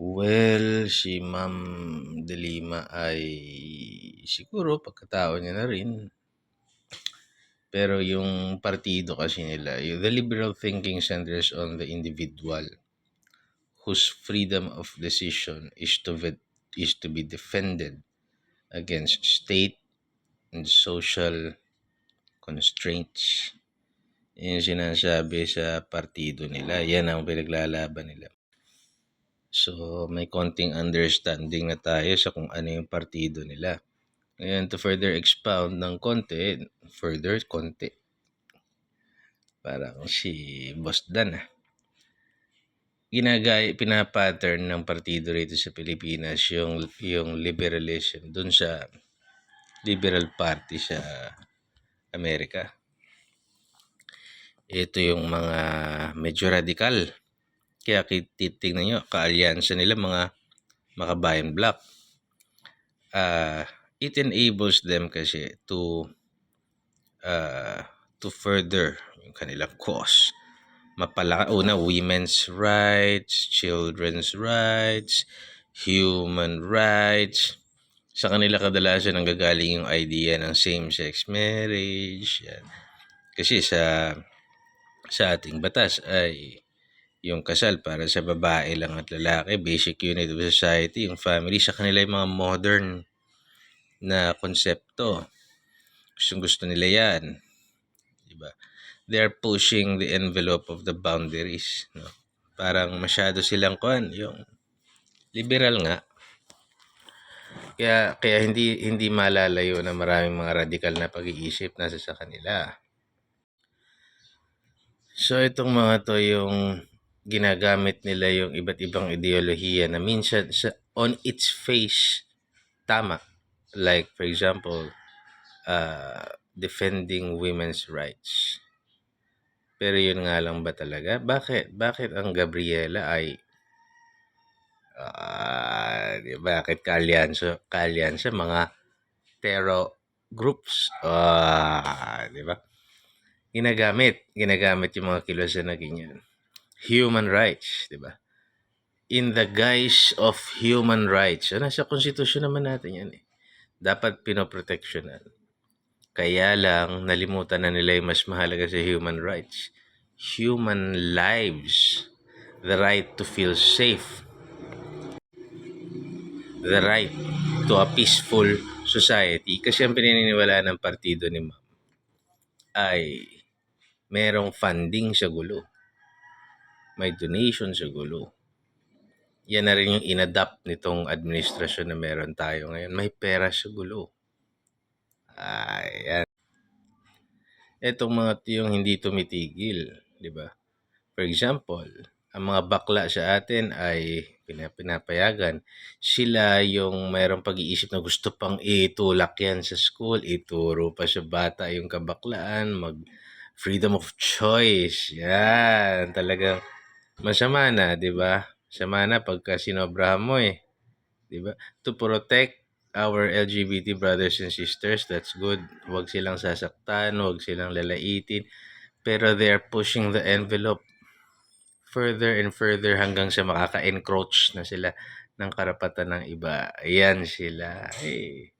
Well, si Ma'am De Lima ay siguro pagkatao niya na rin. Pero yung partido kasi nila, yung the liberal thinking centers on the individual whose freedom of decision is to ve- is to be defended against state and social constraints. Yung sinasabi sa partido nila. Yan ang pinaglalaban nila. So, may konting understanding na tayo sa kung ano yung partido nila. Ngayon, to further expound ng konti, further konti. Parang si Boss Dan ah. Ginagay, pinapattern ng partido rito sa Pilipinas yung, yung liberalism dun sa liberal party sa Amerika. Ito yung mga medyo radikal. Kaya titignan nyo, kaalyansa nila mga makabayan block. Ah, it enables them kasi to uh, to further yung kanilang cause. Mapalaka, una, women's rights, children's rights, human rights. Sa kanila kadalasan ang gagaling yung idea ng same-sex marriage. Yan. Kasi sa sa ating batas ay yung kasal para sa babae lang at lalaki, basic unit of society, yung family, sa kanila yung mga modern na konsepto. Gustong gusto nila yan. Diba? They're pushing the envelope of the boundaries. No? Parang masyado silang kuan, yung liberal nga. Kaya, kaya hindi hindi malalayo na maraming mga radikal na pag-iisip nasa sa kanila. So itong mga to yung ginagamit nila yung iba't ibang ideolohiya na minsan sa on its face tama. Like for example, uh, defending women's rights. Pero yun nga lang ba talaga? Bakit? Bakit ang Gabriela ay ba? Bakit kaalyansa, kaalyansa mga terror groups? Ah, di ba? Ginagamit, ginagamit yung mga kilosan na ganyan. Human rights, di ba? In the guise of human rights. So, nasa konstitusyon naman natin yan eh. Dapat pinoproteksyonan. Kaya lang, nalimutan na nila yung mas mahalaga sa human rights. Human lives. The right to feel safe. The right to a peaceful society. Kasi ang pinaniniwala ng partido ni Ma'am ay merong funding sa gulo. May donation sa gulo. Yan na rin yung inadapt nitong administrasyon na meron tayo ngayon. May pera sa gulo. Ayan. Etong mga yung hindi tumitigil, di ba? For example, ang mga bakla sa atin ay pina- pinapayagan. Sila yung mayroong pag-iisip na gusto pang itulak yan sa school, ituro pa sa bata yung kabaklaan, mag freedom of choice. Yan, talagang masama na, di ba? Masama na pagka sinobrahan mo eh. Di ba? To protect our LGBT brothers and sisters, that's good. Huwag silang sasaktan, huwag silang lalaitin. Pero they're pushing the envelope further and further hanggang sa makaka-encroach na sila ng karapatan ng iba. Ayan sila. Ay,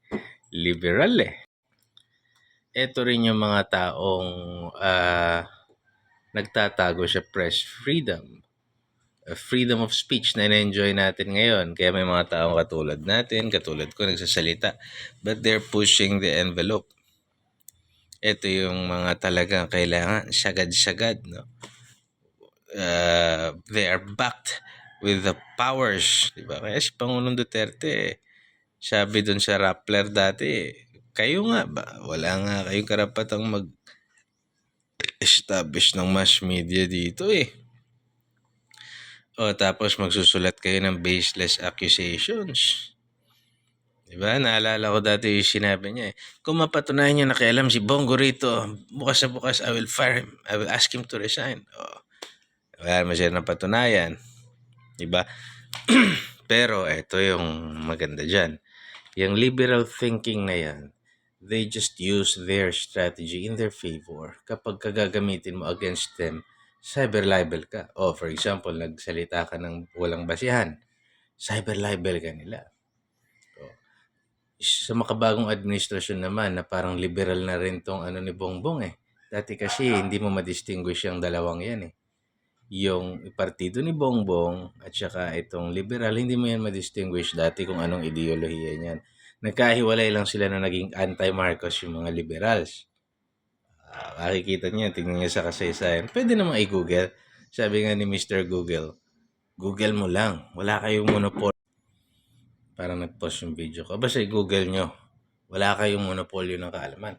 liberal eh. Ito rin yung mga taong ah, nagtatago sa press freedom. Freedom of speech na na-enjoy natin ngayon. Kaya may mga taong katulad natin, katulad ko, nagsasalita. But they're pushing the envelope. Ito yung mga talagang kailangan sagad-sagad, no? Uh, they are backed with the powers. Diba? Kaya si Pangulong Duterte, sabi dun sa Rappler dati, kayo nga ba? Wala nga kayong karapatang mag establish ng mass media dito eh. O tapos magsusulat kayo ng baseless accusations. Diba? Naalala ko dati yung sinabi niya eh. Kung mapatunayan niyo nakialam si Bongo rito, bukas na bukas I will fire him. I will ask him to resign. O, wala naman siya napatunayan. Diba? Pero ito yung maganda dyan. Yung liberal thinking na yan, they just use their strategy in their favor. Kapag kagagamitin mo against them, cyber libel ka. O for example, nagsalita ka ng walang basihan cyber-libel ka nila. Oh. Sa makabagong administrasyon naman na parang liberal na rin tong ano ni Bongbong eh. Dati kasi hindi mo ma-distinguish yung dalawang yan eh. Yung partido ni Bongbong at saka itong liberal, hindi mo yan ma-distinguish dati kung anong ideolohiya niyan. Nagkahiwalay lang sila na naging anti-Marcos yung mga liberals. Ah, makikita niyo, tingnan niyo sa kasaysayan. Pwede naman i-google. Sabi nga ni Mr. Google, Google mo lang. Wala kayong monopol. Parang nag-post yung video ko. Basta i-google nyo. Wala kayong monopolyo ng kaalaman.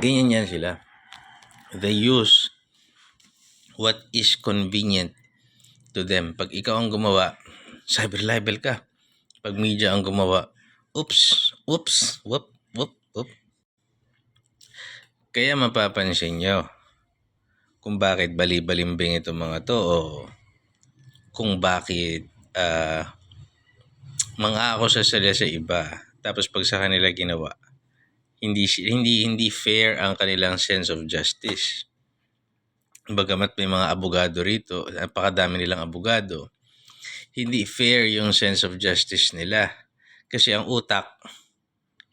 Ganyan yan sila. They use what is convenient to them. Pag ikaw ang gumawa, cyber libel ka. Pag media ang gumawa, oops, oops, whoop, whoop. Kaya mapapansin nyo kung bakit bali-balimbing itong mga to o kung bakit ah mga ako sa sila sa iba tapos pag sa kanila ginawa hindi hindi hindi fair ang kanilang sense of justice. Bagamat may mga abogado rito, napakadami nilang abogado, hindi fair yung sense of justice nila. Kasi ang utak,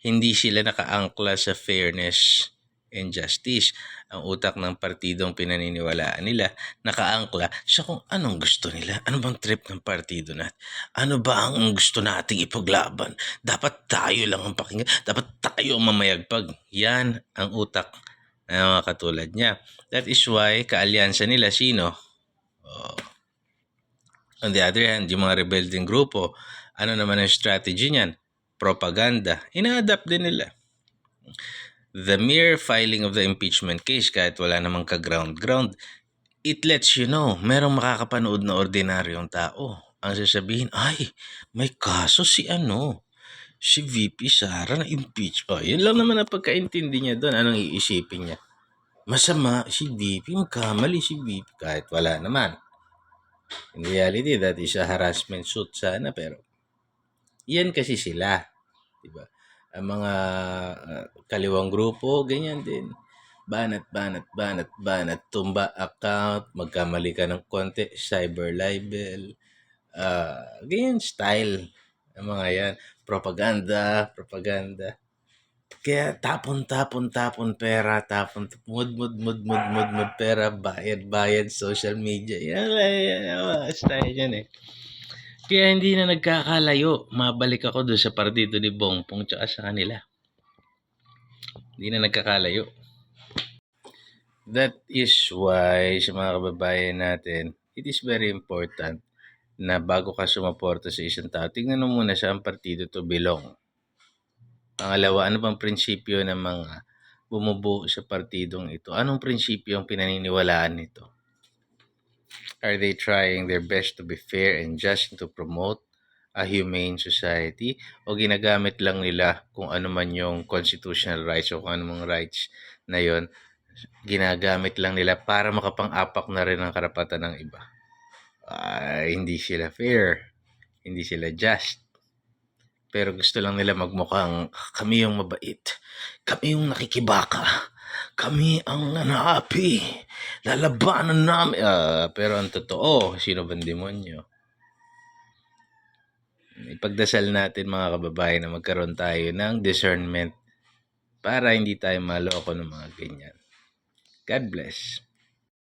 hindi sila nakaangkla sa fairness and justice. Ang utak ng partidong pinaniniwalaan nila, nakaangkla sa kung anong gusto nila. Ano bang trip ng partido natin? Ano ba ang gusto nating ipaglaban? Dapat tayo lang ang pakinggan. Dapat tayo ang mamayagpag. Yan ang utak ng mga katulad niya. That is why kaalyansa nila sino? Oh. On the other hand, yung mga rebelding grupo, ano naman ang strategy niyan? Propaganda. Ina-adapt din nila. The mere filing of the impeachment case, kahit wala namang ka-ground-ground, it lets you know, merong makakapanood na ordinaryong tao. Ang sasabihin, ay, may kaso si ano, si VP Sara na impeach. Oh, yun lang naman ang pagkaintindi niya doon. Anong iisipin niya? Masama si VP, magkamali si VP, kahit wala naman. In reality, that is a harassment suit sana, pero yan kasi sila. Diba? Ang mga uh, kaliwang grupo, ganyan din. Banat, banat, banat, banat, tumba account, magkamali ka ng konti, cyber libel, uh, ganyan style. Ang mga yan. Propaganda, propaganda. Kaya tapon, tapon, tapon pera, tapon, mud, mud, mud, mud, mud, mud, pera, bayad, bayad, social media. Yan, yan, yan, style yan eh. Kaya hindi na nagkakalayo. Mabalik ako doon sa partido ni Bongpong tsaka sa kanila. Hindi na nagkakalayo. That is why sa mga kababayan natin, it is very important na bago ka sumuporta sa isang tao, tingnan mo muna sa ang partido to belong. Pangalawa, ano bang prinsipyo ng mga bumubuo sa partidong ito? Anong prinsipyo ang pinaniniwalaan nito? Are they trying their best to be fair and just to promote a humane society? O ginagamit lang nila kung ano man yung constitutional rights o kung ano mang rights na yon ginagamit lang nila para makapang-apak na rin ang karapatan ng iba. Uh, hindi sila fair. Hindi sila just. Pero gusto lang nila magmukhang kami yung mabait. Kami yung nakikibaka kami ang nanaapi. Lalabanan namin. Uh, pero ang totoo, sino bang demonyo? Ipagdasal natin mga kababayan na magkaroon tayo ng discernment para hindi tayo maloko ng mga ganyan. God bless.